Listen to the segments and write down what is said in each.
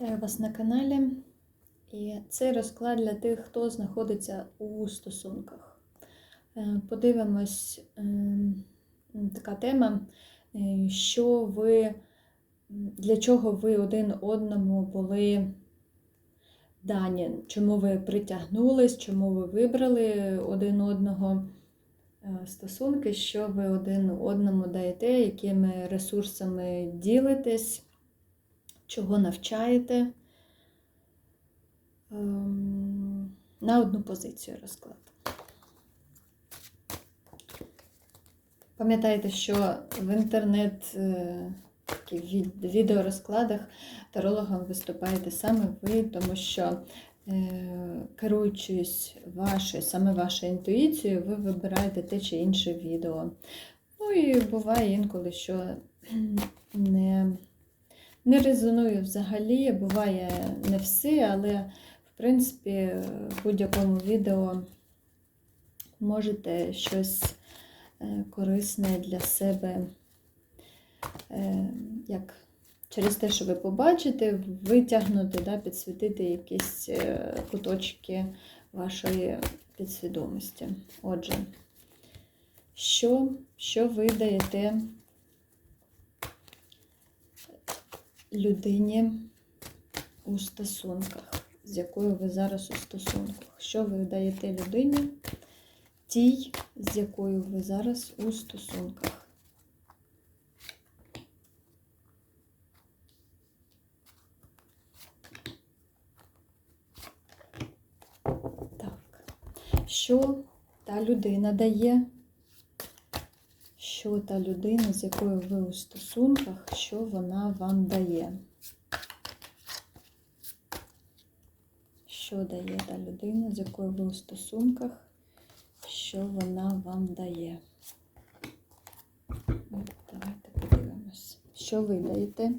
Вітаю вас на каналі. І цей розклад для тих, хто знаходиться у стосунках. Е, Подивимось ем, така тема, е, що ви, для чого ви один одному були дані, чому ви притягнулись, чому ви вибрали один одного е, стосунки, що ви один одному даєте, якими ресурсами ділитесь чого навчаєте ем, на одну позицію розклад. Пам'ятайте, що в інтернет е, відеорозкладах тарологом виступаєте саме ви, тому що е, керуючись вашою, саме вашою інтуїцією, ви вибираєте те чи інше відео. Ну і буває інколи, що не не резонує взагалі, буває не все, але в принципі в будь-якому відео можете щось е, корисне для себе, е, як через те, що ви побачите, витягнути, да, підсвітити якісь е, куточки вашої підсвідомості. Отже, що, що ви даєте людині у стосунках, з якою ви зараз у стосунках. Що ви даєте людині, тій, з якою ви зараз у стосунках? Так. Що та людина дає? Що та людина, з якою ви у стосунках, що вона вам дає? Що дає та людина, з якою ви у стосунках, що вона вам дає? Давайте подивимось. Що ви даєте?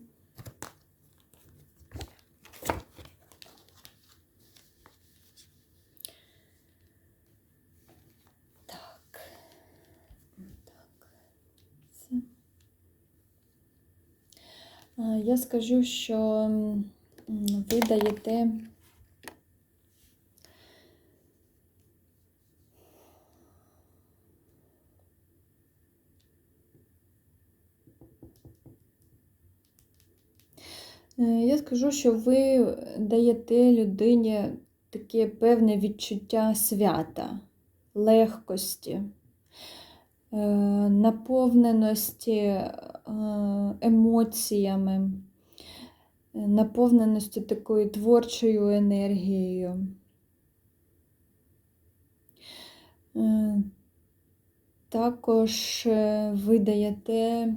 Я скажу, що ви даєте Е, Я скажу, що ви даєте людині таке певне відчуття свята, легкості, наповненості е, емоціями, е, наповненості такою творчою енергією. Е, Також е, ви даєте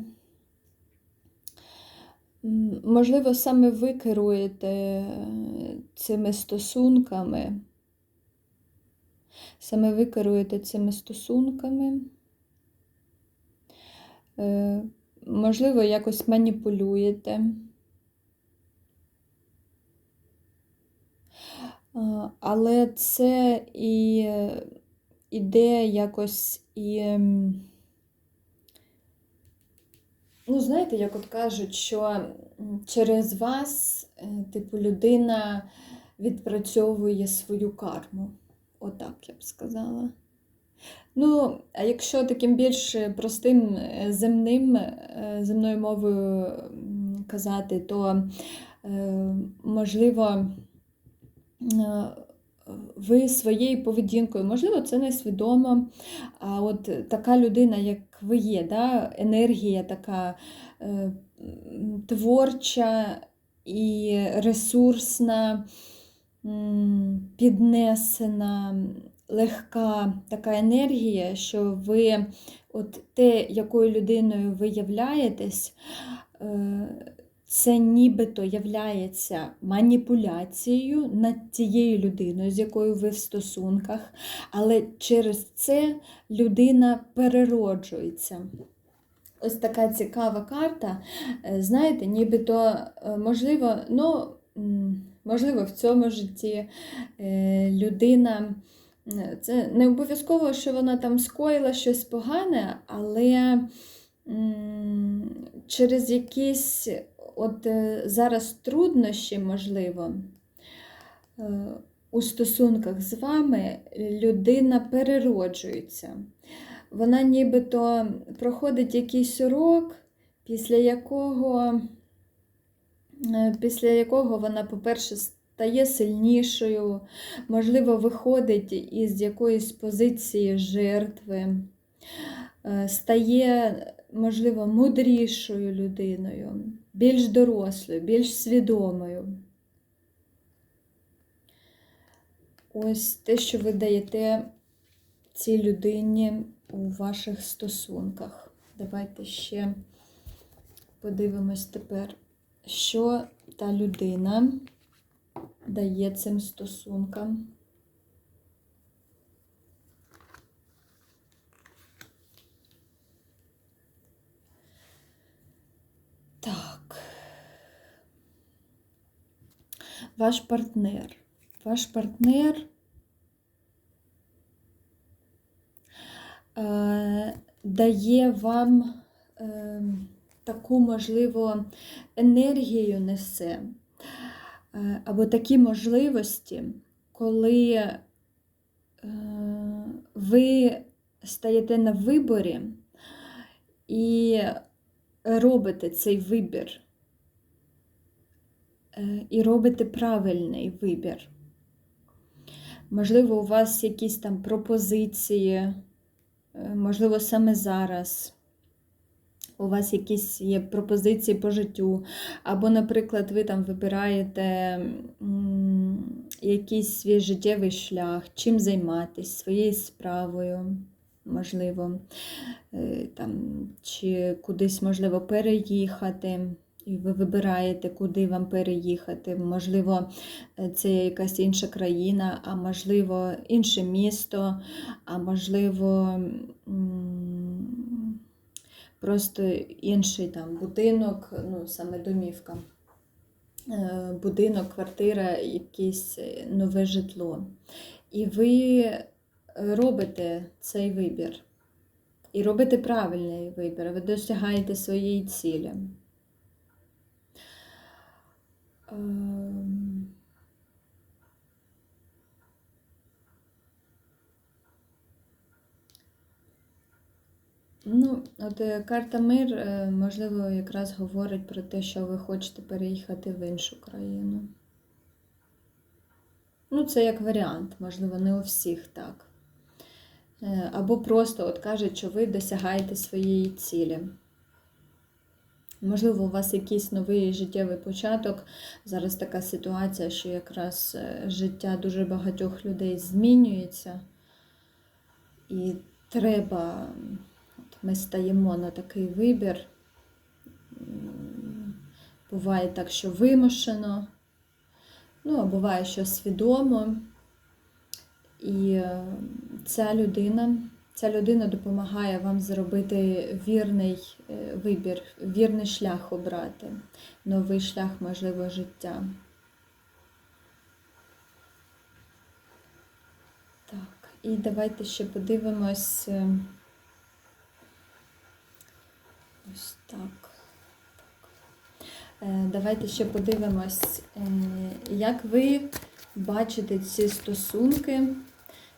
Можливо, саме ви керуєте е, цими стосунками. Саме ви керуєте цими стосунками. Е, Можливо, якось маніпулюєте. Але це і е, іде якось і. ем, Ну, знаєте, як от кажуть, що через вас, е, типу, людина відпрацьовує свою карму. Отак я б сказала. Ну, а якщо таким більш простим е, земним, е, земною мовою казати, то е, можливо. е, Ви своєю поведінкою, можливо, це несвідомо. А от така людина, як ви є, да, енергія така е, творча і ресурсна, піднесена, легка така енергія, що ви, от те, якою людиною ви являєтесь, е, це нібито являється маніпуляцією над тією людиною, з якою ви в стосунках, але через це людина перероджується. Ось така цікава карта. Е, Знаєте, нібито, е, можливо, ну, можливо, в цьому житті людина. Е, Це не обов'язково, що вона там скоїла щось погане, але через якісь от е, зараз труднощі, можливо, е, у стосунках з вами людина перероджується. Вона нібито проходить якийсь урок, після якого, після якого вона, по-перше, стає сильнішою, можливо, виходить із якоїсь позиції жертви, е, стає, можливо, мудрішою людиною, більш дорослою, більш свідомою. Ось те, що ви даєте цій людині у ваших стосунках. Давайте ще подивимось тепер, що та людина дає цим стосункам. Так. Ваш партнер. Ваш партнер е, дає вам е, таку, можливо, енергію несе, або такі можливості, коли е, ви стаєте на виборі і робите цей вибір. Е, І робите правильний вибір. Можливо, у вас якісь там пропозиції, е, можливо, саме зараз у вас якісь є пропозиції по життю, або, наприклад, ви там вибираєте якийсь свій життєвий шлях, чим займатися, своєю справою, можливо, е, там, чи кудись, можливо, переїхати. І ви вибираєте, куди вам переїхати. Можливо, е, це якась інша країна, а можливо, інше місто, а можливо, просто інший там будинок, ну, саме домівка. Е, Будинок, квартира, якесь нове житло. І ви робите цей вибір. І робите правильний вибір, ви досягаєте своєї цілі. Ну, от е, карта мир, е, можливо, якраз говорить про те, що ви хочете переїхати в іншу країну. Ну, це як варіант, можливо, не у всіх так. Е, Або просто от кажуть, що ви досягаєте своєї цілі. Можливо, у вас якийсь новий життєвий початок. Зараз така ситуація, що якраз життя дуже багатьох людей змінюється. І треба, ми стаємо на такий вибір. Буває так, що вимушено, ну, а буває, що свідомо. І е, ця людина, ця людина допомагає вам зробити вірний е, вибір, вірний шлях обрати, новий шлях, можливо, життя. Так, і давайте ще подивимось. е, Ось так. Е, Давайте ще подивимось, е, як ви бачите ці стосунки,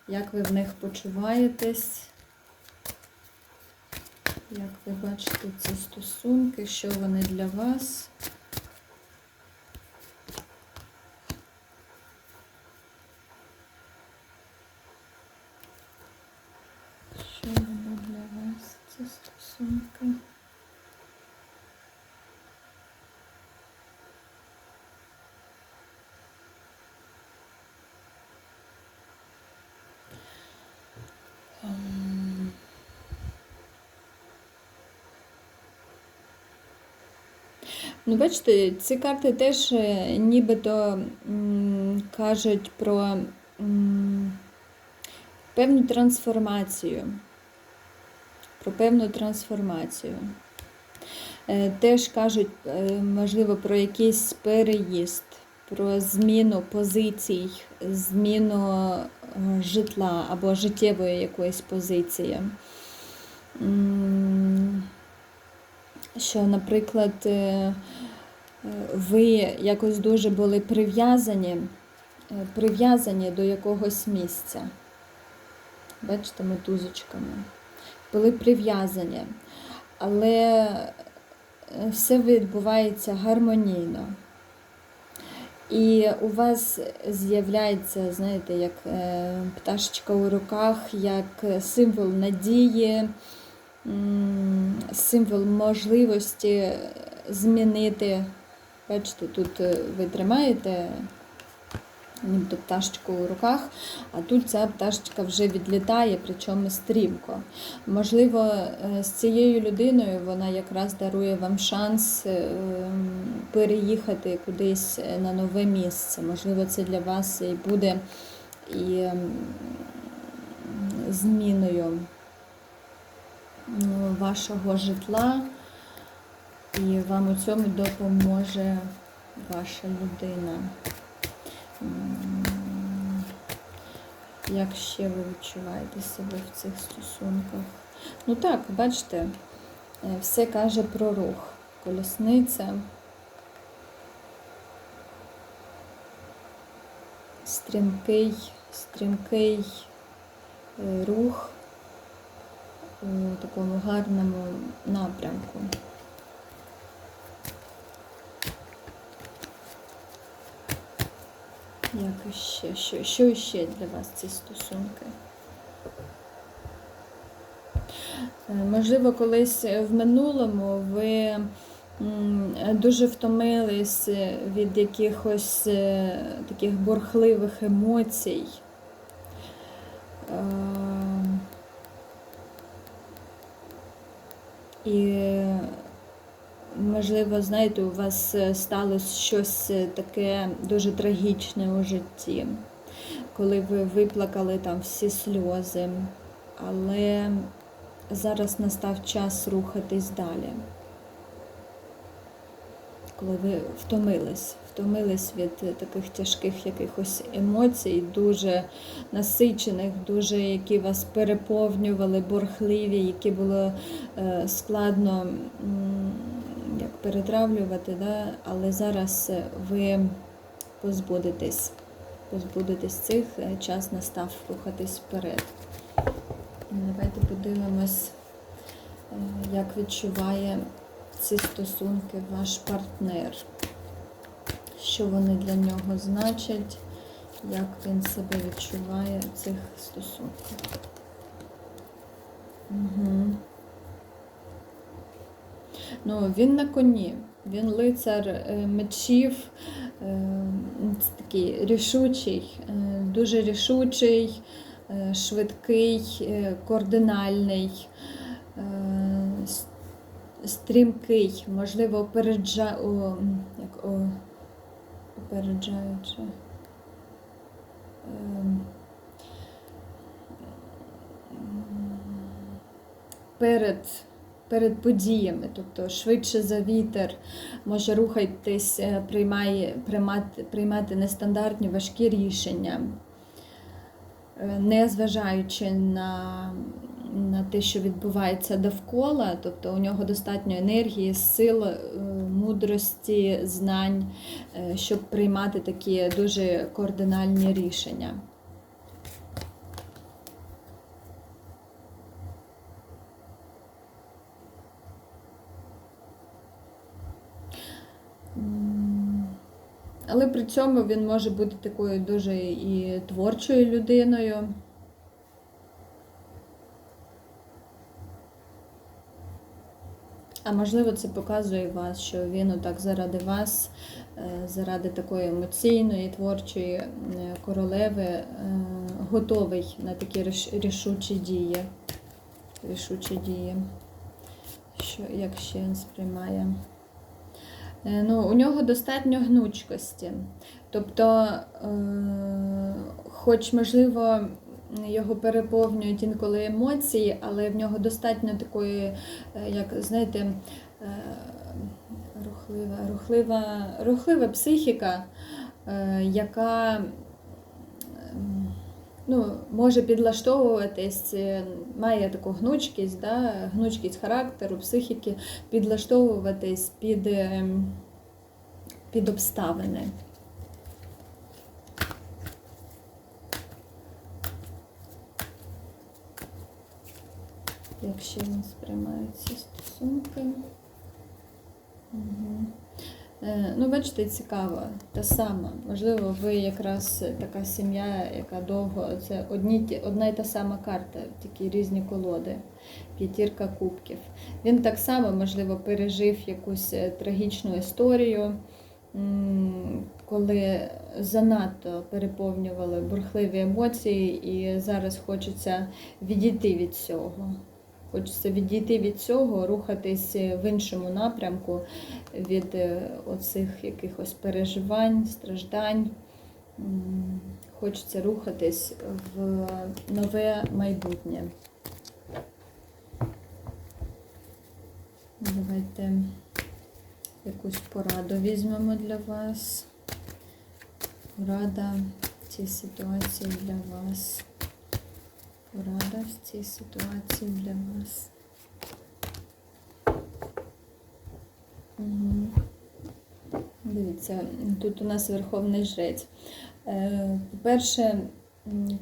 як ви в них почуваєтесь, як ви бачите ці стосунки, що вони для вас. Що вони для вас, ці стосунки? Ем, Ну, бачите, ці карти теж е, нібито кажуть про певну трансформацію. Про певну трансформацію. Е, Теж кажуть, е, можливо, про якийсь переїзд, про зміну позицій, зміну житла або життєвої якоїсь позиції. Що, наприклад, е, ви якось дуже були прив'язані, е, прив'язані до якогось місця. Бачите, мотузочками. Були прив'язані. Але е, все відбувається гармонійно. І у вас з'являється, знаєте, як пташечка у руках, як символ надії, символ можливості змінити. Бачите, тут е, ви тримаєте нібито пташечку у руках, а тут ця пташечка вже відлітає, причому стрімко. Можливо, е, з цією людиною вона якраз дарує вам шанс е, переїхати кудись на нове місце. Можливо, це для вас і буде і зміною вашого житла, і вам у цьому допоможе ваша людина. Як ще ви відчуваєте себе в цих стосунках? Ну так, бачите, е, все каже про рух. Колісниця. Стрімкий, стрімкий е, рух у такому гарному напрямку. Як іще? Що, що іще для вас ці стосунки? Е, Можливо, колись в минулому ви дуже втомились від якихось е, таких бурхливих емоцій. Е, І, можливо, знаєте, у вас е, сталося щось е, таке дуже трагічне у житті, коли ви виплакали там всі сльози, але зараз настав час рухатись далі. Коли ви втомились, втомились від таких тяжких якихось емоцій, дуже насичених, дуже які вас переповнювали, борхливі, які було е, складно як перетравлювати, да? але зараз ви позбудетесь, позбудетесь цих, е, час настав рухатись вперед. Давайте подивимось, е, як відчуває ці стосунки ваш партнер, що вони для нього значать, як він себе відчуває в цих стосунках. Угу. Ну, він на коні, він лицар е, мечів, е, такий рішучий, е, дуже рішучий, швидкий, координальний. е, стрімкий, можливо, опереджа... о, як, о, опереджаючи. Ем, Перед, перед подіями, тобто швидше за вітер, може рухатись, е, приймає, приймати, приймати нестандартні важкі рішення, е, не зважаючи на на те, що відбувається довкола, тобто у нього достатньо енергії, сил, е, мудрості, знань, е, щоб приймати такі дуже координальні рішення. Але при цьому він може бути такою дуже і творчою людиною. А можливо, це показує вас, що він отак заради вас, е, заради такої емоційної, творчої е, королеви е, готовий на такі рішучі дії. Рішучі дії. Що, як ще він сприймає? Ну, у нього достатньо гнучкості. Тобто, хоч, можливо, його переповнюють інколи емоції, але в нього достатньо такої, е, як знаєте, е, рухлива, рухлива, рухлива психіка, е, яка ну, може підлаштовуватись, має таку гнучкість, да, гнучкість характеру, психіки, підлаштовуватись під. ем, під обставини. Як ще він сприймає ці стосунки? Угу. Ну, бачите, цікаво, та сама. Можливо, ви якраз така сім'я, яка довго. Це одні, одна й та сама карта, такі різні колоди. П'ятірка кубків. Він так само, можливо, пережив якусь е, трагічну історію, коли занадто переповнювали бурхливі емоції, і зараз хочеться відійти від цього. Хочеться відійти від цього, рухатись в іншому напрямку від е, оцих якихось переживань, страждань. Хочеться рухатись в нове майбутнє. Давайте якусь пораду візьмемо для вас. Порада в цій ситуації для вас. Порада в цій ситуації для вас. Угу. Дивіться, тут у нас Верховний Жрець. Е, По-перше,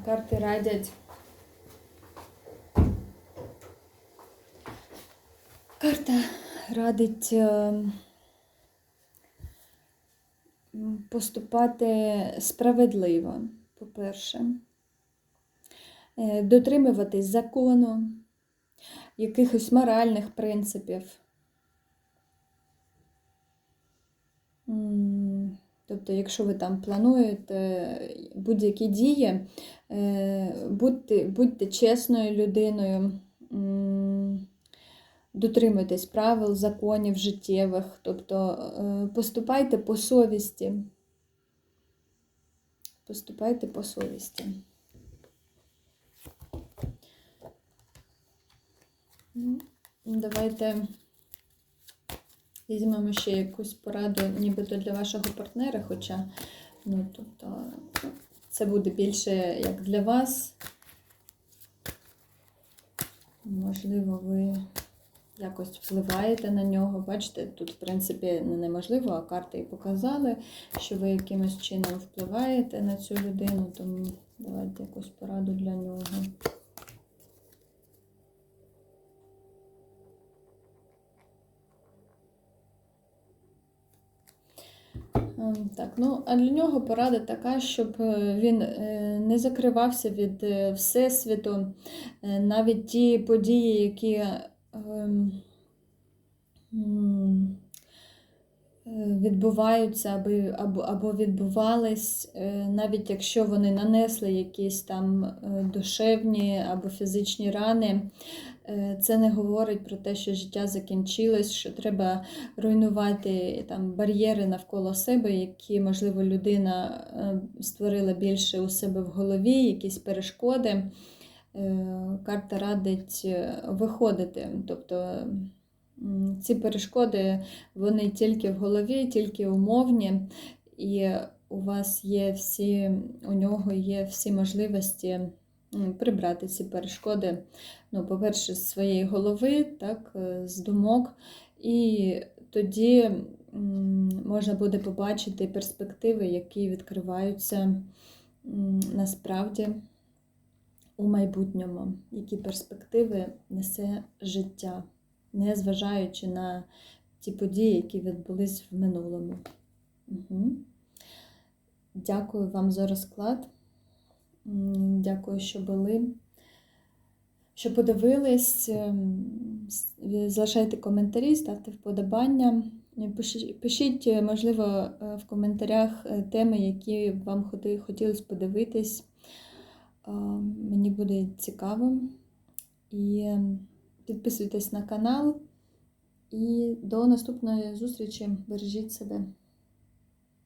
карти радять. Карта радить е, поступати справедливо, по-перше, дотримуватись закону, якихось моральних принципів. Тобто, якщо ви там плануєте будь-які дії, е, будьте, будьте чесною людиною, дотримуйтесь правил, законів життєвих, тобто е, поступайте по совісті. Поступайте по совісті. Давайте візьмемо ще якусь пораду, нібито для вашого партнера, хоча ну, тобто, це буде більше як для вас. Можливо, ви якось впливаєте на нього. Бачите, тут, в принципі, не неможливо, а карти і показали, що ви якимось чином впливаєте на цю людину, тому давайте якусь пораду для нього. Так, ну а для нього порада така, щоб е, він е, не закривався від е, Всесвіту, навіть ті події, які ем, відбуваються або, або, відбувались, е, навіть якщо вони нанесли якісь там е, душевні або фізичні рани, е, це не говорить про те, що життя закінчилось, що треба руйнувати там бар'єри навколо себе, які, можливо, людина е, створила більше у себе в голові, якісь перешкоди. Е, Карта радить е, виходити. Тобто ці перешкоди вони тільки в голові, тільки умовні, і у вас є всі, у нього є всі можливості прибрати ці перешкоди. Ну, по-перше, з своєї голови, так, е, з думок. І тоді можна буде побачити перспективи, які відкриваються насправді у майбутньому, які перспективи несе життя, не зважаючи на ті події, які відбулись в минулому. Угу. Дякую вам за розклад. Дякую, що були. Що подивились, Ем, залишайте коментарі, ставте вподобання. Пишіть, пишіть, е, можливо, е, в коментарях е, теми, які вам хотілося подивитись. Мені буде цікаво. І ем, підписуйтесь на канал. І до наступної зустрічі. Бережіть себе.